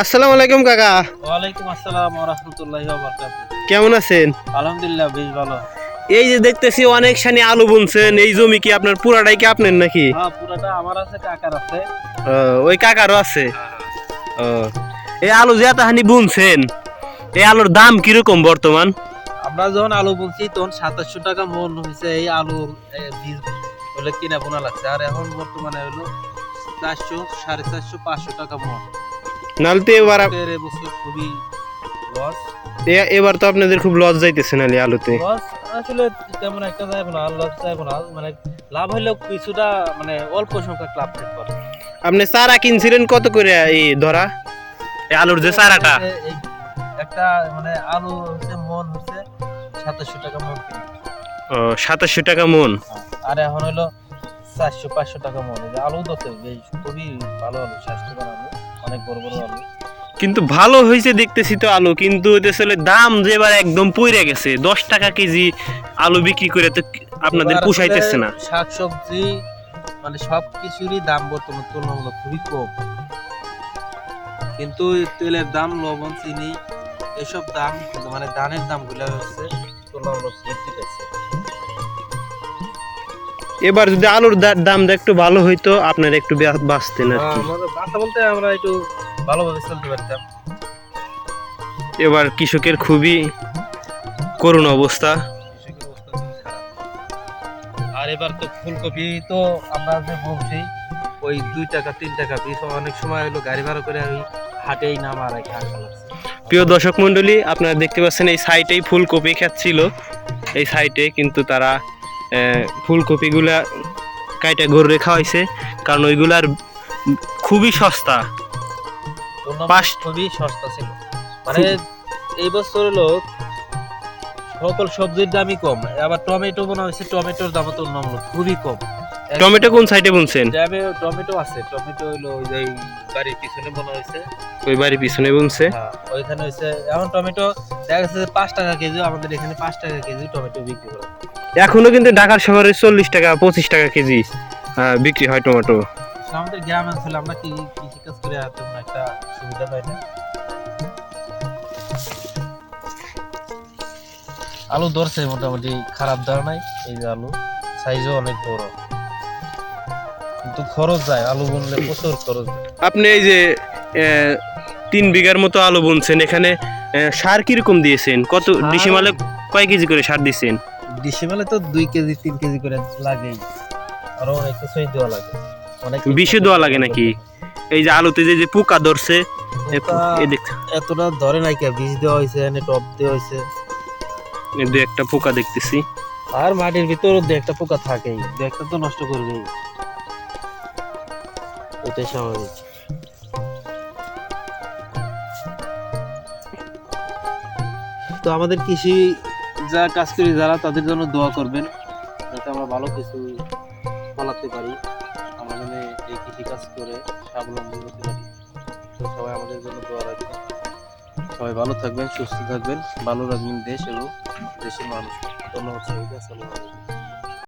আসসালামু আলাইকুম কাকা। ওয়ালাইকুম আসসালাম ওয়া রাহমাতুল্লাহি ওয়া বারাকাতুহু। কেমন আছেন? আলহামদুলিল্লাহ বেশ ভালো। এই যে দেখতেছি অনেক সানি আলু বুনছেন এই জমি কি আপনার পুরাটাই কি আপনার নাকি? হ্যাঁ পুরোটা আমার আছে কাকার আছে। ওই কাকারও আছে? ও, এই আলু যে এতখানি বুনছেন এই আলুর দাম কীরকম বর্তমান? আমরা যখন আলু বুনছি তখন সাতাশশো টাকা মন হয়েছে এই আলুর বীজ হলে কিনা বোনা লাগছে। আর এখন বর্তমানে হলো চারশো সাড়ে চারশো পাঁচশো টাকা মন। নাহলে তো এবার খুবই লস এবার তো আপনাদের খুব লস যাইতেছে নালি আলুতে। লস আসলে তেমন একটা যাইব না লস যাইব না। মানে লাভ হইলেও কিছুটা মানে অল্প সংখ্যক লাভ পারে। আপনি চারা কিনছিলেন কত করে এই ধরা? এই আলুর যে চারাটা? একটা মানে আলু হচ্ছে মন হচ্ছে সাতাশশো টাকা মন ও সাতাশশো টাকা মন আর এখন হলো চারশো পাঁচশো টাকা মন আলু বেশ খুবই ভালো আলু স্বাস্থ্যকর আলু। অনেক বড় বড় আলু। কিন্তু ভালো হয়েছে দেখতেছি তো আলু কিন্তু আসলে দাম যে এবার একদম পইরে গেছে। দশ টাকা কেজি আলু বিক্রি করে তো আপনাদের পুষাইতেছে না। শাকসবজি মানে সব কিছুরই দাম বর্তমান তুলনামূলক খুবই কম। কিন্তু তেলের দাম লবণ চিনি এসব দাম মানে ধানের দামগুলো হচ্ছে তুলনামূলক বৃদ্ধি পেয়েছে। এবার যদি আলুর দামটা একটু ভালো হইতো আপনার একটু বাঁচতেন আর কি। আমাদের বলতে আমরা একটু ভালোভাবে চলতে পারতাম। এবার কৃষকের খুবই করুণ অবস্থা। আর এবার তো ফুলকপি তো আমরা যে বলছি ওই দুই টাকা তিন টাকা পিস অনেক সময় হলো গাড়ি ভাড়া করে আমি হাটেই নাম আর কি প্রিয় দর্শক মন্ডলী আপনারা দেখতে পাচ্ছেন এই সাইটেই ফুলকপি ছিল। এই সাইটে কিন্তু তারা ফুলকপিগুলা কাইটা গরুরে খাওয়াইছে কারণ ওইগুলার খুবই সস্তা। পাশ খুবই সস্তা ছিল। মানে এই বছর হলো সকল সবজির দামই কম। আবার টমেটো মনে হয়েছে টমেটোর দাম তুলনামূলক খুবই কম। টমেটো কোন সাইডে বুনছেন? ট্যাবে টমেটো আছে। টমেটো হলো ওই যে বাড়ির পিছনে মনে হয়েছে ওই বাড়ির পিছনে বুনছে? হ্যাঁ ওইখানে হচ্ছে এখন টমেটো দেখা যাচ্ছে যে পাঁচ টাকা কেজি আমাদের এখানে পাঁচ টাকা কেজি টমেটো বিক্রি করে। এখনও কিন্তু ঢাকার শহরে চল্লিশ টাকা পঁচিশ টাকা কেজি বিক্রি হয় টমেটো। আমাদের গ্রাম অঞ্চলে আমরা কি কৃষি কাজ করে আর তেমন একটা সুবিধা পাই না। আলু ধরছে মোটামুটি খারাপ ধর নাই এই যে আলু সাইজও অনেক বড়। কিন্তু খরচ যায় আলু বুনলে প্রচুর খরচ আপনি এই যে তিন বিঘার মতো আলু বুনছেন এখানে সার কীরকম দিয়েছেন? কত ডিসিমালে কয় কেজি করে সার দিচ্ছেন ডিসেম্বরে তো দুই কেজি তিন কেজি করে লাগেই। আরও অনেক কিছুই দেওয়া লাগে। অনেক বিষে দেওয়া লাগে নাকি? এই যে আলুতে যে যে পোকা ধরছে এতটা ধরে নাই কে? বীজ দেওয়া হয়েছে এনে টপ দেওয়া হয়েছে। দু একটা পোকা দেখতেছি। আর মাটির ভিতরে দু একটা পোকা থাকেই। দু একটা তো নষ্ট করবেই। এটাই স্বাভাবিক তো আমাদের কৃষি যা কাজ করি যারা, তাদের জন্য দোয়া করবেন, যাতে আমরা ভালো কিছু ফলাতে পারি। যেন এই কৃষি কাজ করে স্বাবলম্বী হতে পারি। তো সবাই আমাদের জন্য দোয়া রাখবেন। সবাই ভালো থাকবেন, সুস্থ থাকবেন। ভালো রাখবেন দেশ এবং দেশের মানুষ। ধন্যবাদ সবাইকে, আসসালামু আলাইকুম।